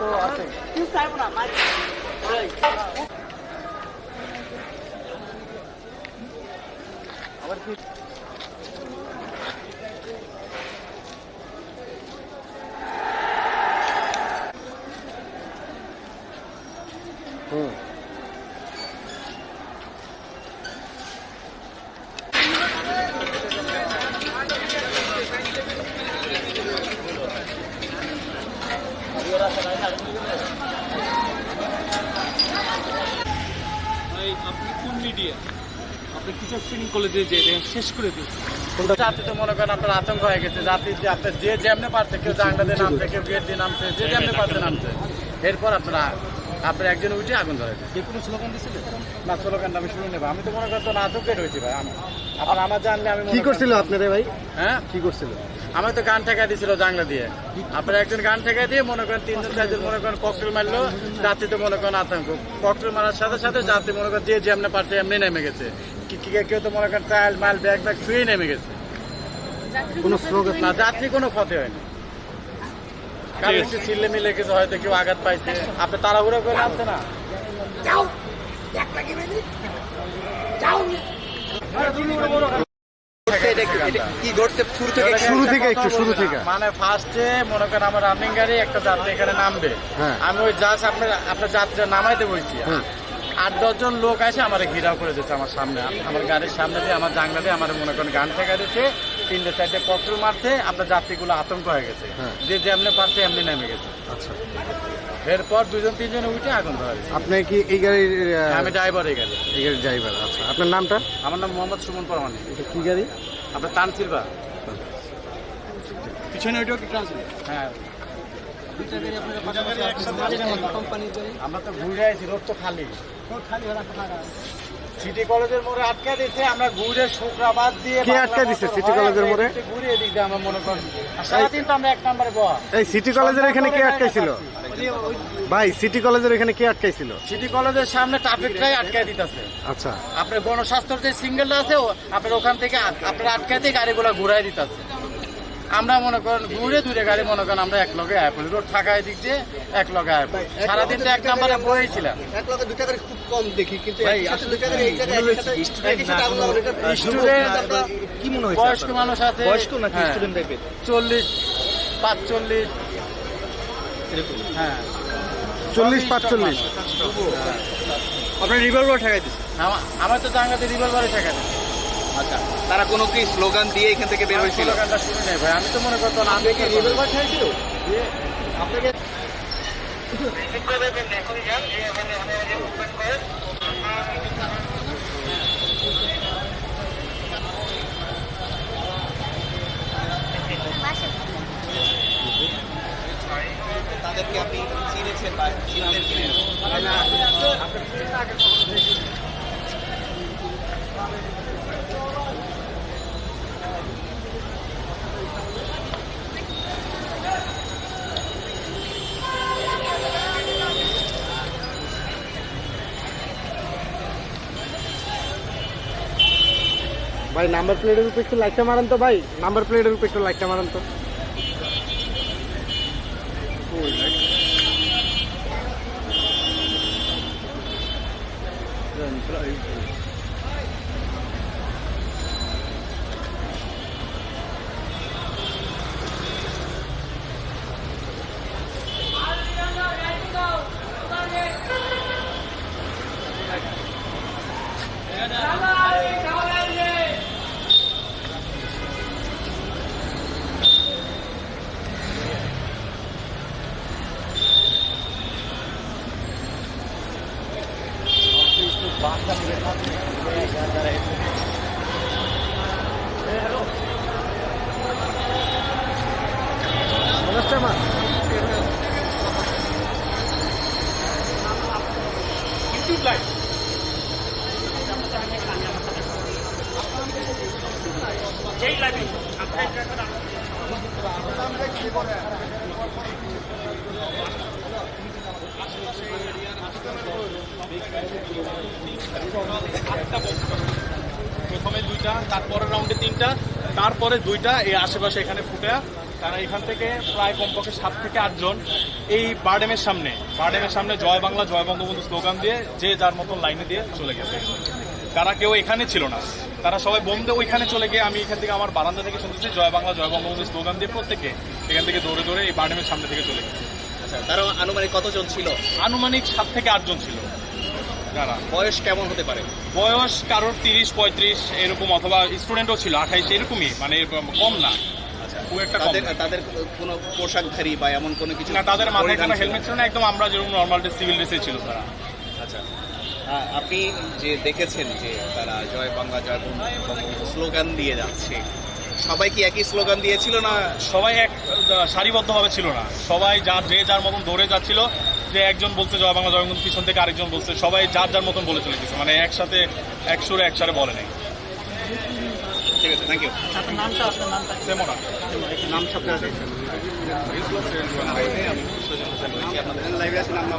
so I think. This time not much. Right. Hmm. আপনি teacher training কলেজে যে শেষ করে দিয়েছেন। জাতিতে মনে করেন আপনার আতঙ্ক হয়ে গেছে। জাতি যে আপনার যে যেমনে পারছে কেউ জাংলা দিয়ে নামছে কেউ গেট দিয়ে নামছে যে যেমনে পারছে নামছে। এরপর আপনারা আপনার একজন উঠে আগুন ধরে যে কোনো স্লোগান দিয়েছিলেন? না স্লোগানটা আমি শুনে নেব। আমি তো মনে করতো না আতঙ্কে রয়েছি ভাই আমি। আপনার আমার জানলে আমি কি করছিল আপনারে ভাই? হ্যাঁ? কি করছিল? আমার তো গান ঠেকা দিয়েছিল জাংলা দিয়ে। আপনার একজন গান ঠেকা দিয়ে মনে করেন তিনজন চারজন মনে করেন ককটেল মারলো। যাত্রী তো মনে করেন আতঙ্ক। ককটেল মারার সাথে সাথে যাত্রী মনে করেন যে যেমনে পারছে এমনি নেমে গেছে। কেউ তো মনে করেন চাল মাল ব্যাগ ব্যাগ ছুঁয়ে নেমে গেছে। কোনো স্লোগান না যাত্রী কোনো ক্ষতি হয়নি। কারণ একটু চিল্লে মিলে কিছু হয়তো কেউ আঘাত পাইছে। আপনি তাড়াহুড়ো করে নামছে না? শুরু থেকে একটু, শুরু থেকে। মানে ফার্স্টে মনে করেন আমার রানিং গাড়ি একটা যাত্রী এখানে নামবে। হ্যাঁ। আমি ওই জাস্ট আপনার আপনার যাত্রীরা নামাইতে বলছি হুম। আট দশজন লোক এসে আমার ঘিরাও করে দিচ্ছে আমার সামনে। আমার গাড়ির সামনে দিয়ে আমার জাংলা দিয়ে আমার মনে করেন গান ঠেকা দিচ্ছে তিনটে চারটে ককটেল মারছে আপনার যাত্রীগুলো আতঙ্ক হয়ে গেছে। হ্যাঁ। যে যেমনি পারছে এমনি নেমে গেছে। আচ্ছা। এরপর দুজন তিনজন উঠে আগুন ধরে আপনি কি এই গাড়ির আমি ড্রাইভার এই গাড়ি এই গাড়ির ড্রাইভার আচ্ছা। আপনার নামটা? আমার নাম মোহাম্মদ সুমন পরমানি। এটা কি গাড়ি? আপনার তান সিলভা পিছনে ওইটাও কি ট্রান্সফার হ্যাঁ। আমরা তো ঘুরে আছি রোড তো খালি। সিটি কলেজের মোড়ে আটকা দিয়েছে আমরা ঘুরে শুক্রাবাদ দিয়ে কে আটকা দিছে সিটি কলেজের মোড়ে? ঘুরে এদিক আমরা মনে করি। সারাদিন তো আমরা এক নম্বরে বয়া এই সিটি কলেজের এখানে কে আটকাইছিল? ভাই সিটি কলেজের এখানে কে আটকাইছিল? সিটি কলেজের সামনে ট্রাফিকটাই আটকায় দিতেছে। আচ্ছা। আপনার গণস্বাস্থ্যর যে সিঙ্গেলটা আছে ও আপনার ওখান থেকে আপনার আটকাইতে গাড়িগুলো ঘুরাই দিতেছে। আমরা মনে করেন ঘুরে দূরে গাড়ি মনে করেন আমরা এক লগে আয় পড়ি রোড ফাঁকা দিক দিয়ে এক লগে আয় পড়ি সারাদিন তো এক নম্বরে বইছিলাম এক লগে দুটা গাড়ি খুব কম দেখি কিন্তু কি মনে হয়েছে বয়স্ক মানুষ আছে বয়স্ক নাকি হ্যাঁ, স্টুডেন্ট টাইপের চল্লিশ পাঁচচল্লিশ। এরকম। হ্যাঁ। চল্লিশ পাঁচচল্লিশ। আপনার রিভলভার ঠেকাই দিচ্ছে আমা- আমার তো জাঙ্গাতে রিভলভারে ঠেকা দিচ্ছে আচ্ছা তারা কোনো কি স্লোগান দিয়ে এখান থেকে বের হয়েছিল? স্লোগানটা শুনে নেই ভাই। আমি তো মনে করতো না আমি কি রিভলভার ঠেকাইছিল আপনাকে তাদেরকে আপনি চিনেছেন বা চিনতেন কিনা? ভাই নাম্বার প্লেটের উপর একটু লাইটটা মারান তো ভাই। নাম্বার প্লেটের উপর একটু লাইটটা মারান তো। প্রথমে দুইটা তারপরের রাউন্ডে তিনটা, তারপরে দুইটা, এই আশেপাশে এখানে ফুটে। তারা এখান থেকে প্রায় কমপক্ষে সাত থেকে আটজন এই বারডেমের সামনে বারডেমের সামনে জয় বাংলা, জয় বঙ্গবন্ধু স্লোগান দিয়ে যে যার মতন লাইনে দিয়ে চলে গেছে। তারা কেউ এখানে ছিল না। তারা সবাই বন্ধে ওইখানে চলে গিয়ে আমি এখান থেকে আমার বারান্দা থেকে শুনতেছি জয় বাংলা জয় বঙ্গবন্ধু স্লোগান দিয়ে প্রত্যেকে এখান থেকে দৌড়ে দৌড়ে এই বারডেমের সামনে থেকে চলে গেছে। আচ্ছা তারা আনুমানিক কতজন ছিল? আনুমানিক সাত থেকে আটজন ছিল। যারা বয়স কেমন হতে পারে? বয়স কারোর তিরিশ পঁয়ত্রিশ এরকম অথবা স্টুডেন্টও ছিল আঠাইশ এরকমই মানে কম না। একটা তাদের না। তাদের কোনো পোশাকধারী বা এমন কোনো কিছু না তাদের মাথায় কোনো হেলমেট ছিল না একদম আমরা যেরকম নর্মাল ড্রেস সিভিল ড্রেসে ছিল তারা। আচ্ছা। আপনি যে দেখেছেন যে তারা জয় বাংলা জয় স্লোগান দিয়ে যাচ্ছে সবাই কি একই স্লোগান দিয়েছিল না সবাই এক সারিবদ্ধভাবে ছিল না। সবাই যার যে যার মতন দৌড়ে যাচ্ছিল যে একজন বলছে জয় বাংলা জয় বঙ্গবন্ধু পিছন থেকে আরেকজন বলছে সবাই যার যার মতন বলে চলে গেছে। মানে একসাথে এক সুরে একসাথে বলে নাই। ঠিক আছে থ্যাংক ইউ সেমন। নাম সব আপনাদের লাইভে আছেন আমরা